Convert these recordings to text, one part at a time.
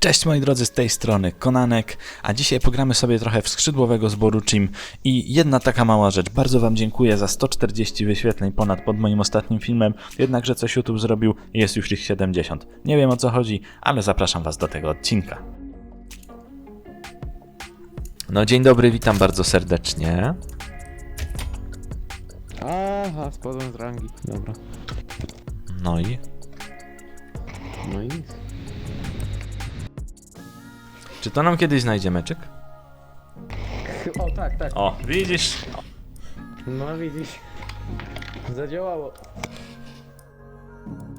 Cześć moi drodzy, z tej strony Konanek, a dzisiaj pogramy sobie trochę w skrzydłowego zboru Chim i jedna taka mała rzecz. Bardzo wam dziękuję za 140 wyświetleń ponad pod moim ostatnim filmem, jednakże coś YouTube zrobił i jest już ich 70. Nie wiem o co chodzi, ale zapraszam was do tego odcinka. No dzień dobry, witam bardzo serdecznie. Aha, spadłem z rangi. Dobra. No i No i czy to nam kiedyś znajdzie meczyk? O, tak, tak. O, widzisz? No widzisz. Zadziałało.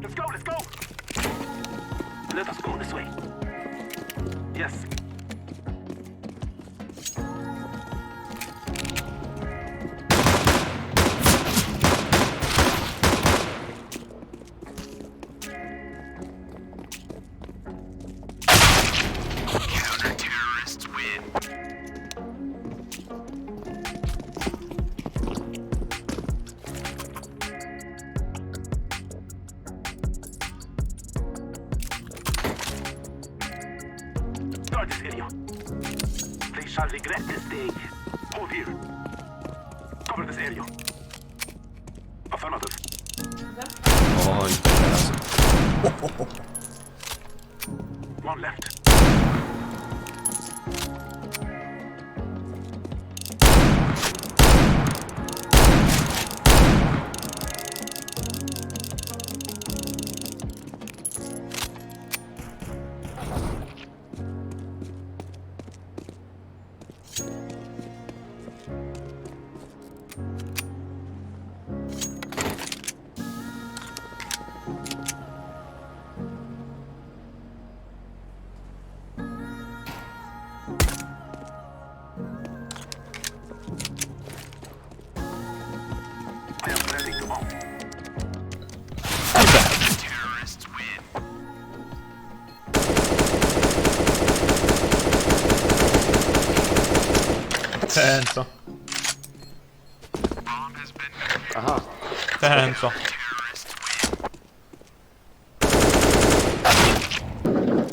Let's go, let's go! Let us go this way. Yes.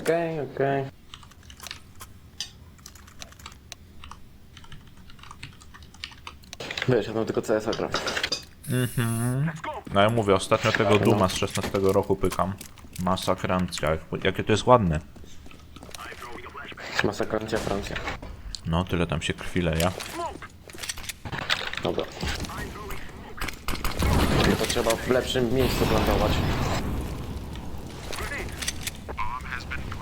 Okej, okej. Wiesz, ja tam tylko CS-a gram. Go! No ja mówię, ostatnio tego Duma z 16 roku pykam. Masakrancja, jak- jakie to jest ładne. Masakrancja Francja. No, tyle tam się krwi leja. Smoke! Dobra. No to trzeba w lepszym miejscu plantować.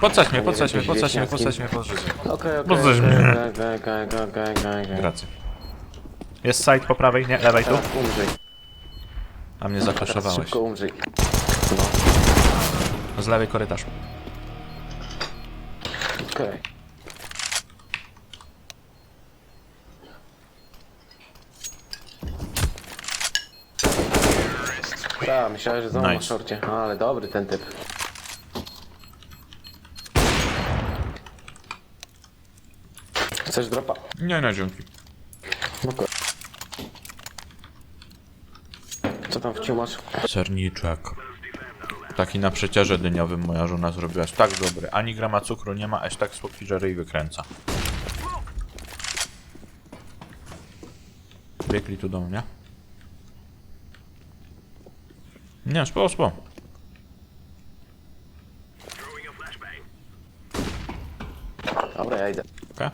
Podsadź mnie, nie podsadź mnie, podsadź mnie, podsadź mnie, podsadź mnie. Okej, okej, Poznasz okej, mnie. okej, okej, okej, okej, okej, okej. Gracy. Jest side po prawej, nie, lewej tu. Teraz umrzyj. A mnie Teraz zakraszowałeś. szybko umrzyj. No, Z lewej korytarz. okej. Tak, myślałem, że znowu Nice. na szorcie. No, ale dobry ten typ. Chcesz dropa? Nie, nie, dzięki. Okej. Co tam wciumasz? Serniczek. Taki na przecierze dyniowym moja żona zrobiła. Jest tak dobry. Ani grama cukru nie ma, aż tak słodki, że ryj wykręca. Biegli tu do mnie. Nie, spo, spo. Throwing a flashbang. Dobra, ja idę. Okej?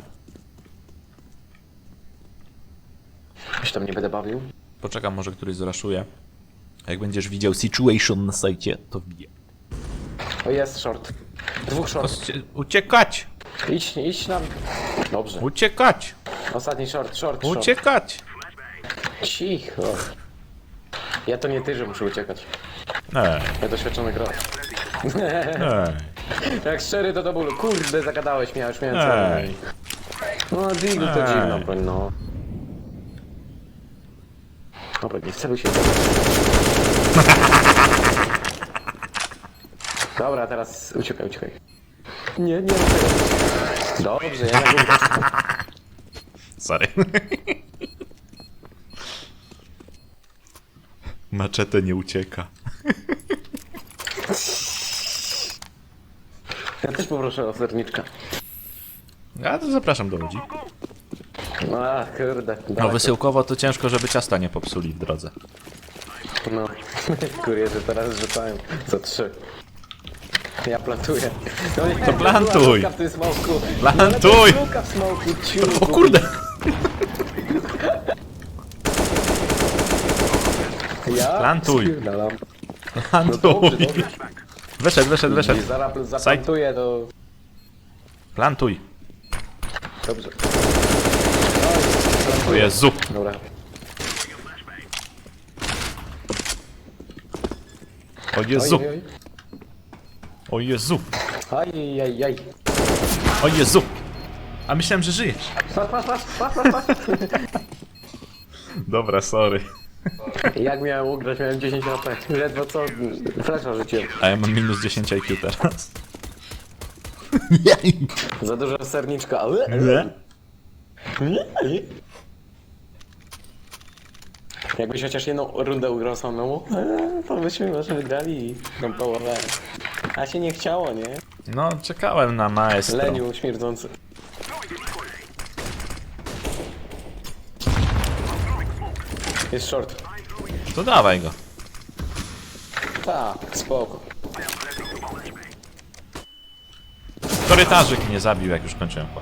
Już tam nie będę bawił. Poczekam, może któryś zraszuje. Jak będziesz widział situation na sajcie, to wie. O, jest short. Dwóch short. Ucie- Uciekać! Idź, idź nam. Dobrze. Uciekać! Ostatni short, short, short. Uciekać! Cicho. Ja to nie ty, że muszę uciekać. Ej, Ja doświadczony gracz. ej, Jak szczery to do bólu. Kurde, zagadałeś mnie, a już miałem ej. No, Deagle to Ej. dziwna broń, no. Dobra, nie celuj się. Dobra, teraz uciekaj, uciekaj. Nie, nie, uciekaj. Dobrze, ja na górze. Sorry. Maczete nie ucieka. Ja też poproszę o serniczka. Ja to zapraszam do ludzi. A, kurde. No daleko. wysyłkowo to ciężko, żeby ciasta nie popsuli w drodze. No, kurierzy teraz rzucają za trzy. Ja plantuję. No nie, To plantuj. W tym smoku. Plantuj. No, w smoku, ciu. O kurde! Ja? Plantuj. Spierdalam. No Plantuj! dobrze. Wyszedł, wyszedł, I wyszedł. zaraz zaplantuję, to Plantuj. dobrze. O Jezu! Dobra. O Jezu! Oj, oj, O Jezu! oj. Aj, aj, aj. O Jezu! A myślałem, że żyjesz. Pas, pas, pas, pas, pas, pas. Dobra, sorry. Jak miałem ugrać? Miałem 10 HP. Ledwo co? Flesza rzuciłem. A ja mam minus 10 IQ teraz. Za dużo serniczka. ale- Jakbyś chociaż jedną rundę ugrał samemu, eee, to byśmy może wygrali tą połowę. A się nie chciało, nie? No, czekałem na maestro. Leniu śmierdzący. Jest short. To dawaj go. Tak, spoko. Korytarzyk mnie zabił, jak już kończyłem po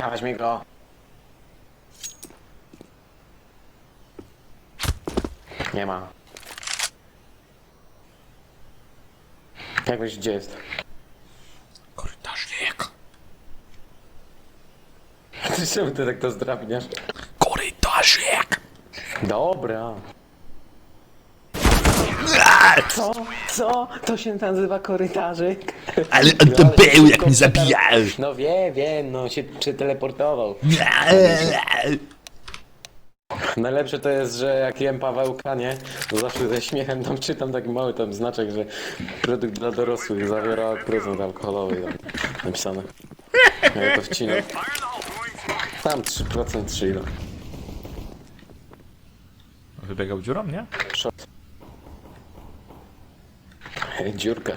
Dawać mi go. Nie ma. Jak myślisz, gdzie jest? Korytarzyk. Czemu ty tak to zdrabniasz? Korytarzyk! Dobra. Co? Co? To się nazywa korytarzyk? Ale on to był, jak mnie zabijał. No wiem, wiem, no się przeteleportował. Najlepsze to jest, że jak jem Pawełka, nie? To zawsze ze śmiechem tam czytam taki mały tam znaczek, że produkt dla dorosłych zawiera procent alkoholowy tam napisane. Ja to wcinam. Tam 3% 3 no. Wybiegał dziurą, nie? Shot. Dziurka.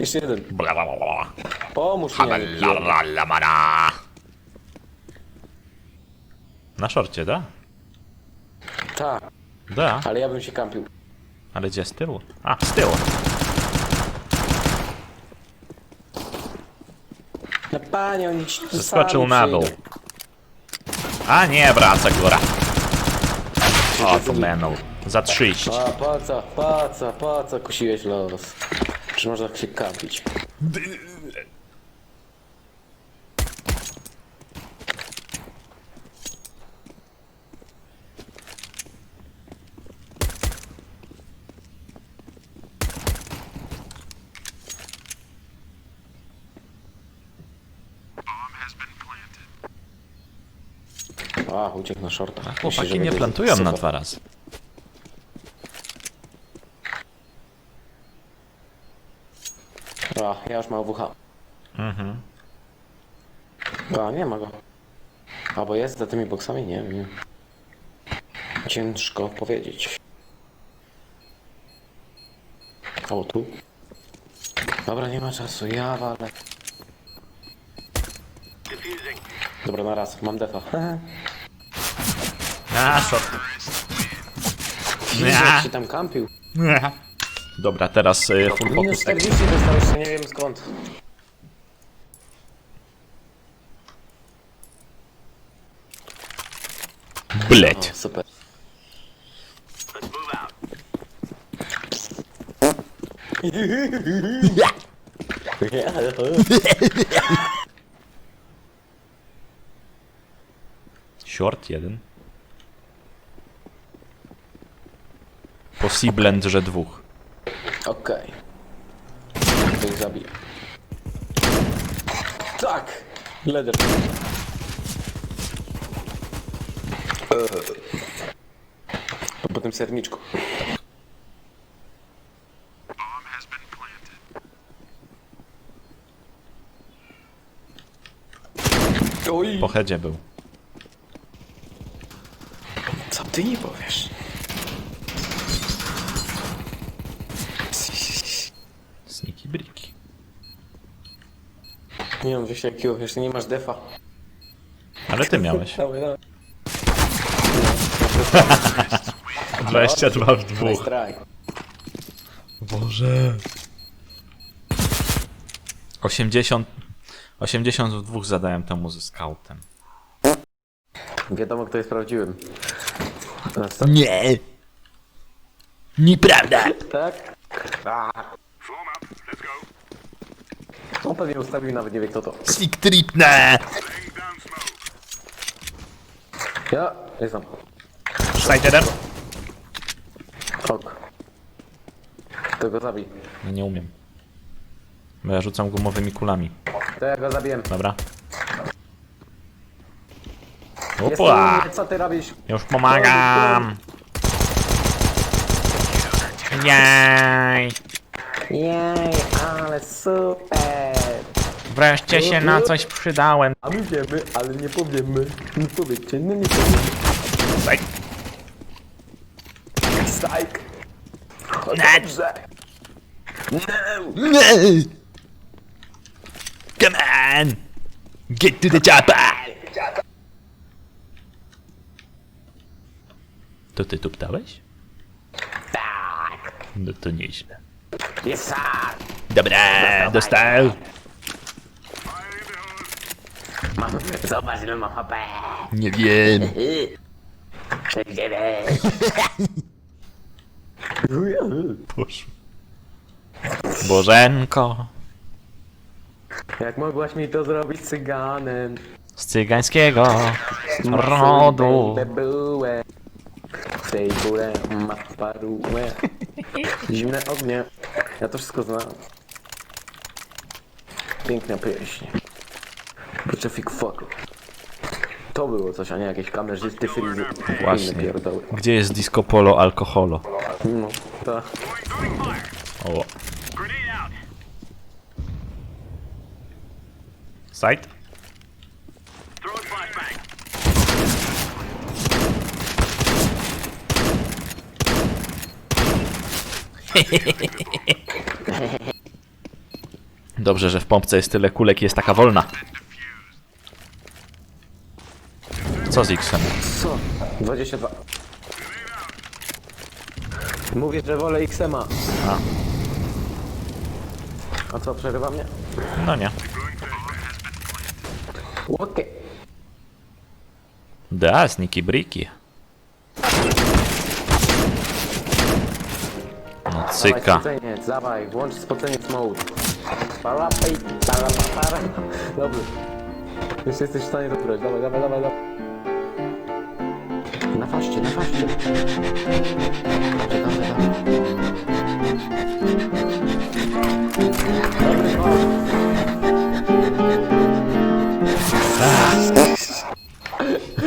Jeszcze jeden. Pomóż mi. a nie pierdol. Na szorcie, da? Tak, Da. ale ja bym się kampił. Ale gdzie z tyłu? A, z tyłu. No panie, oni ci tu Zeskoczył sami na dół. przyjdą. A nie, wraca góra. O, to będą. Za 30. A po co, po co, po co kusiłeś los? Czy można tak się kampić? A, uciekł na shorta. Myśli, że Chłopaki nie będzie plantują na dwa razy. A, ja już mam WH. Mhm. A, nie ma go. Albo jest za tymi boksami? Nie wiem. Ciężko powiedzieć. O, tu? Dobra, nie ma czasu, ja walę. Dobra, na raz, mam defa. A, short. Jak się tam kampił? Dobra, teraz y, full Minus focus. Tak. 40 dostał jeszcze, nie wiem skąd. Bleć. O, super. Move out. Short jeden. Possible, że dwóch. Zabiję. Tak! Leder. To po tym serniczku. Oj! Po headzie był. Co ty nie powiesz? Nie mam wyjścia jakiego, jeszcze nie masz defa. Ale ty miałeś. Dawaj, dawaj. 22 w Nice try. Boże. 80... 82 zadałem temu ze scoutem. Wiadomo kto jest prawdziwym. Nie! Nieprawda! Tak? A, Form up. Let's go. on pewnie ustawił, nawet nie wie kto to. Sneak tripne! Ja, jestem. Side jeden. Ok. To go zabij. No nie umiem. Bo ja rzucam gumowymi kulami. To ja go zabiję. Dobra. Opa! co ty robisz? Już pomagam! Jej! Jej, ale super! Wreszcie się na coś przydałem. A my wiemy, ale nie powiemy. Nie powiecie, no nie powiemy. O, Nie. dobrze! No! Come on! Get to the chopper! To ty tu ptałeś? Tak! No to nieźle. Jest tak! Dobra, dostał. Fire in the hole. Mam, zobacz ile mam HP! Nie wiem. Przejdziemy! Poszło. Bożenko. Jak mogłaś mi to zrobić cyganem? Z cygańskiego rodu. Byłem. W tej górę ma parułę. Zimne ognie. Ja to wszystko znam. Piękna pieśń. Buczefik fuck. To było coś, a nie jakieś kamerzysty, frizy. Właśnie. Inne pierdoły. Gdzie jest disco polo alkoholo? No, to. Throwing fire. O. Grenade out. Side? Throwing flashbang. Dobrze, że w pompce jest tyle kulek i jest taka wolna. Co z X-em? Co? 22. Mówię, że wolę XMA. A. A co, przerywa mnie? No nie. Okej. Da, sniki briki. No cyka. spoceniec, dawaj, włącz spoceniec mode. Palapej, palapapara. Dobrze. Jeszcze jesteś w stanie to grać, dawaj, dawaj, dawaj, dawaj. Na faście, na faście. Dobrze. Dobry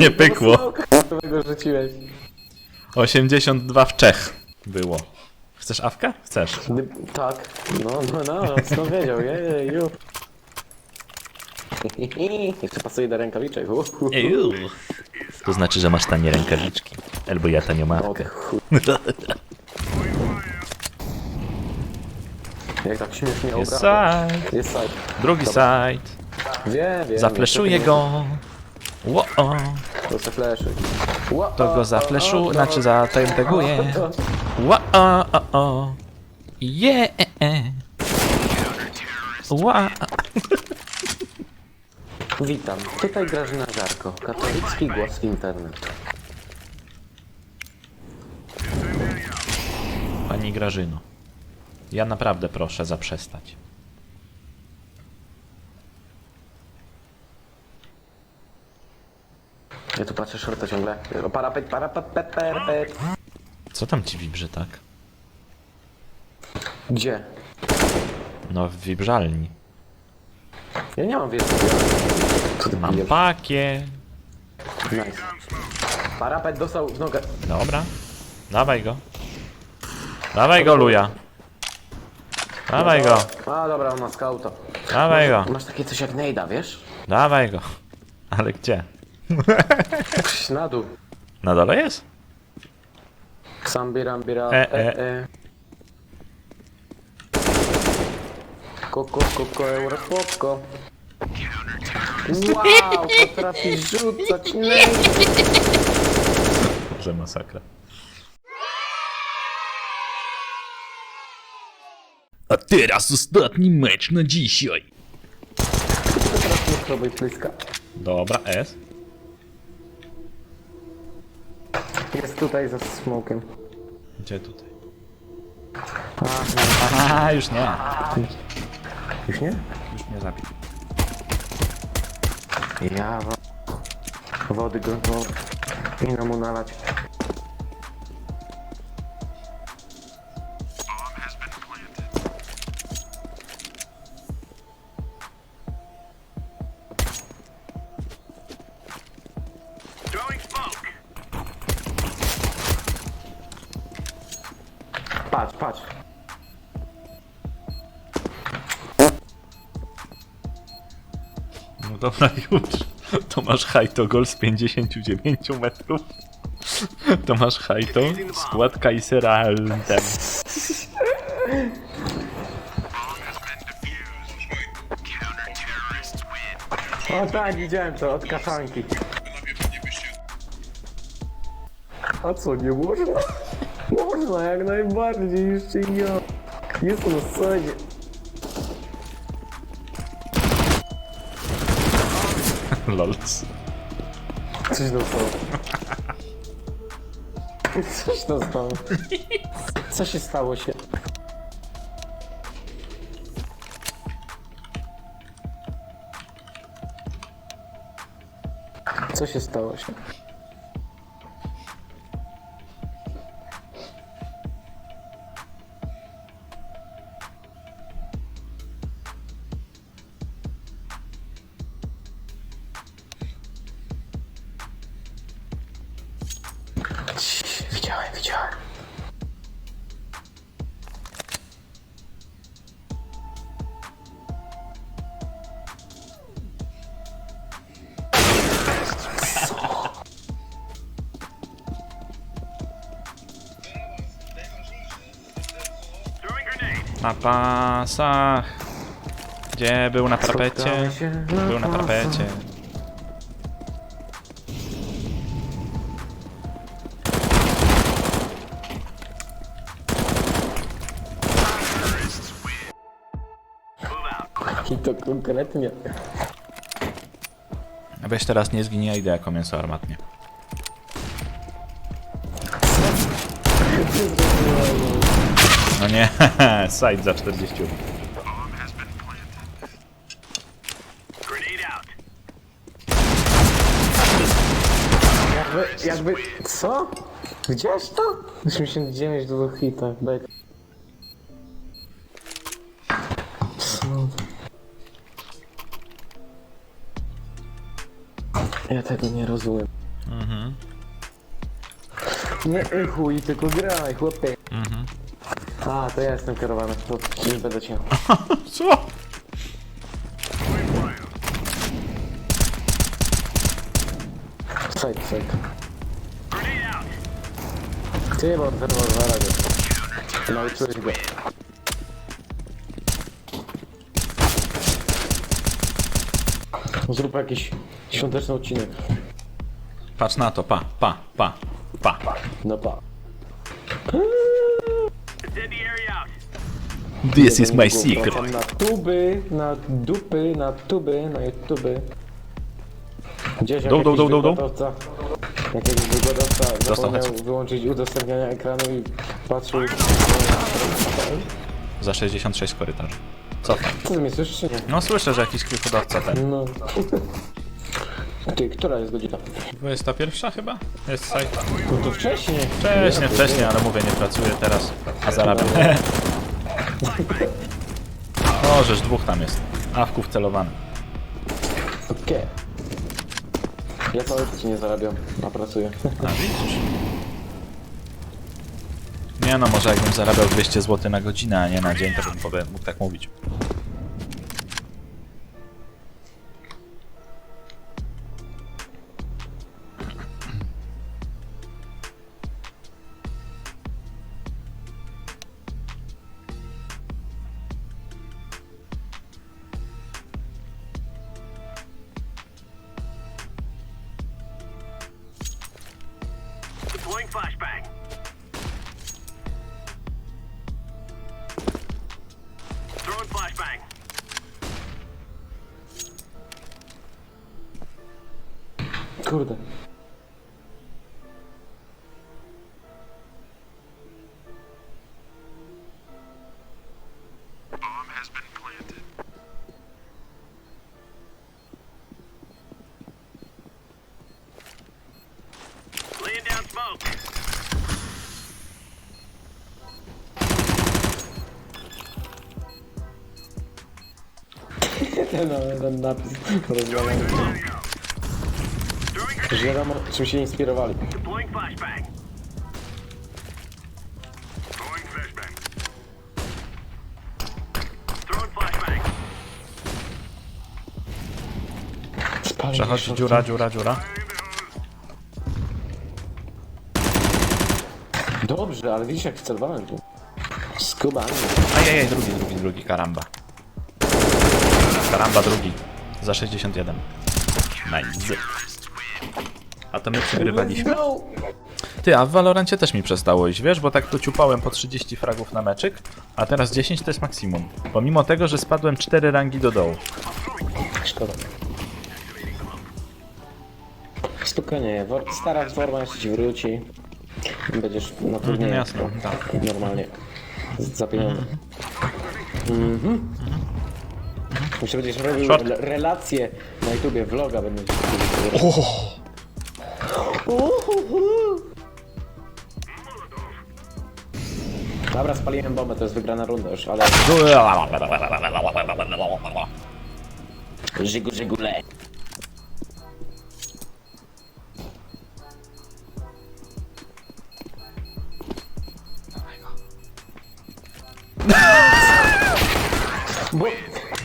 Nie pykło. Którego rzuciłeś. 82 w Czech było. Chcesz awkę? Chcesz. Tak, no, no, no, skąd wiedział, jeju. Jeszcze pasuje do rękawiczek. uhu. Eju. To znaczy, że masz tanie rękawiczki. Albo ja tanią chuj. Jak tak śmiesznie Jest obraca. side. Jest side. Drugi side. Wiem, wiem. Zafleszuję go. Ło -o. To se fleszuj. Ła, To o, go o, zafleszu, o, znaczy o, zateguję. o, o. Ło -o, o, o. Je -e -e. Ła Witam, tutaj Grażyna Żarko, katolicki głos internetu. Pani Grażyno. Ja naprawdę proszę zaprzestać. Ja tu patrzę shorta ciągle. Parapet, parapet, pet, perpet. Co tam ci wibrzy tak? Gdzie? No w wibrzalni. Ja nie mam wiedzy. Ty Mam pijesz? pakie. Nice. Parapet dostał w nogę. Dobra. Dawaj go. Dawaj go, Luja. Dawaj go. A dobra, on ma skauta. Dawaj go. Masz takie coś jak Nejda, wiesz? Dawaj go. Ale gdzie? Na dół. Na dole jest? Sambira, bira, E, e, e. e. Koko, koko, euro, spoko. Wow, potrafisz rzucać, nie. Że masakra. A teraz ostatni mecz na dzisiaj. Teraz nie spróbuj plyska. Dobra, S. Jest tutaj za smokiem. Gdzie tutaj? A, nie. Aha, już nie. Już nie? Już mnie zabił. Ja wo- wody go wo- wino mu nalać. Patrz, patrz. Dobra, już. To masz hajto gol z 59 metrów. To masz hajto skład Kaisera Altem. O tak, widziałem to od kaszanki. A co, nie można? Można, jak najbardziej, jeszcze ja. Jestem na scenie. Lols. Coś dostało. Coś dostało. Co się stało się? Co się stało się? Pasach. Gdzie był na na Był na out. I to konkretnie. Weź teraz nie zginie, ja idę jako mięso armatnie. Nie, side za 40. Grenade out. Jakby, jakby, co? Widziałeś to? 89 do hita, bek. Co? Ja tego nie rozumiem. Nie y, chuj, tylko graj, chłopie. A, to ja jestem kierowany, to nie będę cię. Co? Side, side. Ty, bo zerwał dwa razy. Nauczyłeś go. Zrób jakiś świąteczny odcinek. Patrz na to, pa, pa, pa, pa. No pa. This is my secret. Na tuby, na dupy, na tuby, na tuby. Gdzieś jak Dół, dół, dół, dół, dół. jakiś wykładowca zapomniał wyłączyć udostępniania ekranu i patrzył... Za 66 korytarzy. Co tam? Co ty mnie słyszysz czy nie? No słyszę, że jakiś kilkudawca ten. No. Ty, która jest godzina? 21 chyba? Jest site. No to wcześniej. Wcześniej, wcześniej, ale mówię, nie pracuję teraz, a zarabiam. O, żeż dwóch tam jest. Awków celowany. Okej. Ja całe życie nie zarabiam, a pracuję. A widzisz? Nie no, może jakbym zarabiał 200 zł na godzinę, a nie na dzień, to bym powie- mógł tak mówić. Flashbang. Throwing flashbang. Kurde. Napis rozwalony. Już wiadomo, czym się inspirowali. deploying flashbang. Throwing flashbang. Throwing flashbang. Spali Przechodzi dziura, dziura, dziura. Dobrze, ale widzisz jak celowałem tu. Skubany. Ajajaj, drugi, drugi, drugi, karamba. Karamba drugi. Za 61. Nice. A to my przegrywaliśmy. Ty, a w Valorancie też mi przestało iść, wiesz, bo tak to ciupałem po 30 fragów na meczyk, a teraz 10 to jest maksimum. Pomimo tego, że spadłem 4 rangi do dołu. Szkoda. Spokojnie, wor- stara forma ci wróci. Będziesz na turnieju. jasne, tak. Normalnie. Z- Za pieniądze. Mhm. Jeszcze będziesz robił Short. re- relacje na YouTubie, vloga będę ci Dobra, spaliłem bombę, to jest wygrana runda już, ale... Żygu, żygule. Bo,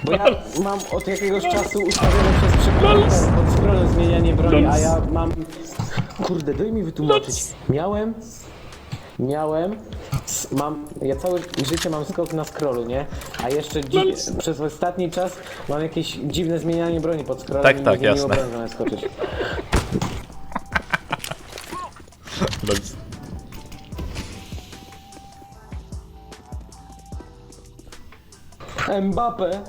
bo ja mam od jakiegoś czasu ustawione przez przypadek pod scrollem zmienianie broni, a ja mam... Kurde, daj mi wytłumaczyć. Miałem... Miałem... Mam... Ja całe życie mam skok na scrollu, nie? A jeszcze dzi- przez ostatni czas mam jakieś dziwne zmienianie broni pod scrollem Tak, i tak, nie zmieniło jasne. broni zamiast skoczyć. Mbappe!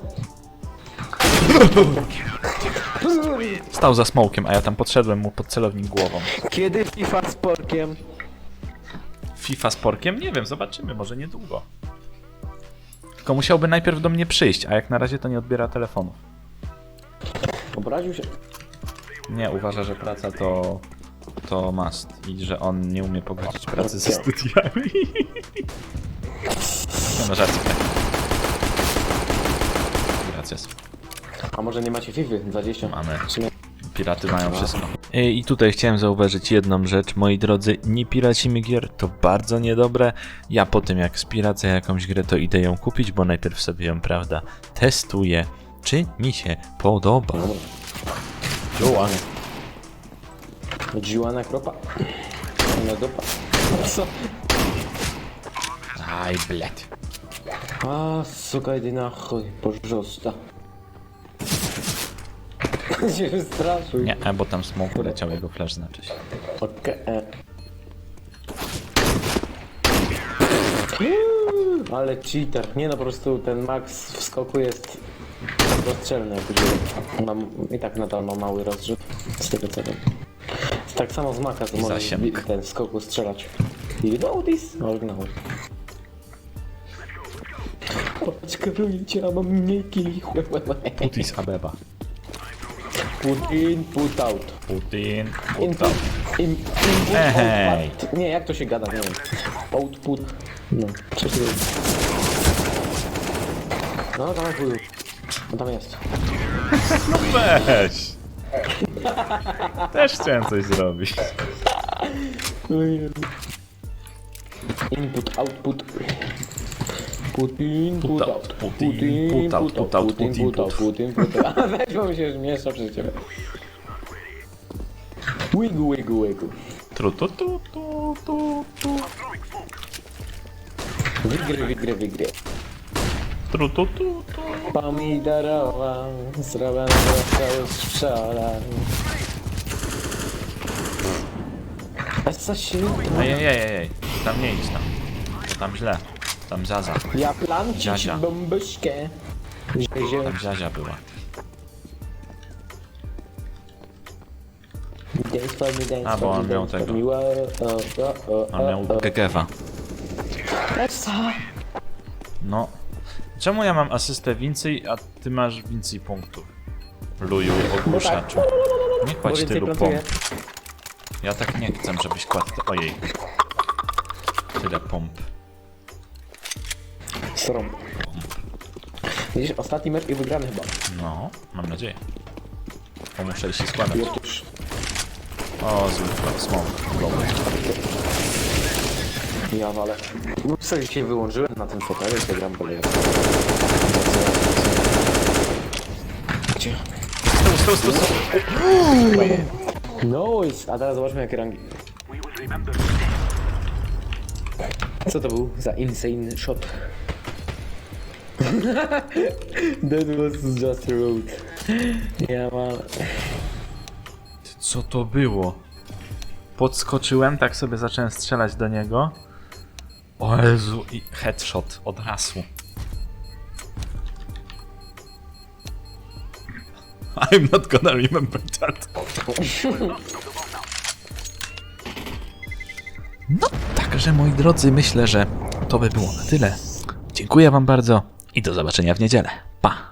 Stał za smokiem, a ja tam podszedłem mu pod celownik głową. Kiedy FIFA z porkiem? FIFA z porkiem? Nie wiem, zobaczymy, może niedługo. Tylko musiałby najpierw do mnie przyjść, a jak na razie to nie odbiera telefonu. Obraził się. Nie, uważa, że praca to to must i że on nie umie pogodzić pracy ze studiami. Nie no, żarcik tak. Gracias. A może nie macie FIFA 20? Mamy. Piraty mają wszystko. I tutaj chciałem zauważyć jedną rzecz, moi drodzy, nie piracimy gier, to bardzo niedobre. Ja po tym jak spiracę jakąś grę, to idę ją kupić, bo najpierw sobie ją, prawda, testuję, czy mi się podoba. Dziułany. Dziułana kropa. No dopa. Co? Aj, bled. A, suka, jedyna chuj, pożosta. się wystraszył. Nie, e, bo tam smoke leciał, jego flash znaczy się. Okej. Uuu, Ale cheater. Nie no, po prostu ten max w skoku jest rozstrzelny. jak Mam, I tak nadal ma mały rozrzut z tego co wiem. Tak samo z maka, to możesz zasięg. w- ten w skoku strzelać. You know this? No, no. Karujcie, a mam mniej killi. Putis Abeba. Put in, put out. Putin. Input, in, input, Ej. output. Nie, jak to się gada, nie wiem. Output. No, coś tu jest. No, dawaj chuju. No tam jest. Weź! Też chciałem coś zrobić. Input, output. Put in, put out. put in, put out, put out, put in, put out, put in, put out. Weź, bo mi się miesza przez ciebie. Wigu, wigu, wigu. Tru, tu, tu, tu, tu, tu. Wigry, wigry, wigry. Tru, tu, tu, tu. Pomidorowa, zrobiona została z wczoraj. A co się... Ej, ej, ej, ej. Tam nie idź tam. Tam źle. Tam Zaza. Ja plancić Dziadzia. bombyśkę. Tam Zazia była. Dance for me, dance A, bo for on me, miał dance for tego. me. Wow, o, o, o, On miał o, o. Gegewa. Essa. No. Czemu ja mam asystę więcej, a ty masz więcej punktów? Luju ogłuszaczu. Nie Bo kładź więcej tylu pomp. Ja tak nie chcę, żebyś kładł... Ojej. Tyle pomp. Srom. Widzisz, ostatni mecz i wygrany chyba. No, mam nadzieję. Bo muszę się składać. Już. O, zły smok. Dobry. Ja walę. Już sobie dzisiaj wyłączyłem na tym fotelu i sobie gram bolej. Gdzie? Stół, stół, stół, stół. Nice! A teraz zobaczmy jakie rangi. Co to był za insane shot? That was just road. Ja mam... Co to było? Podskoczyłem, tak sobie zacząłem strzelać do niego. O Jezu, i headshot od razu. I'm not gonna remember that. No, także moi drodzy, myślę, że to by było na tyle. Dziękuję wam bardzo i do zobaczenia w niedzielę. Pa!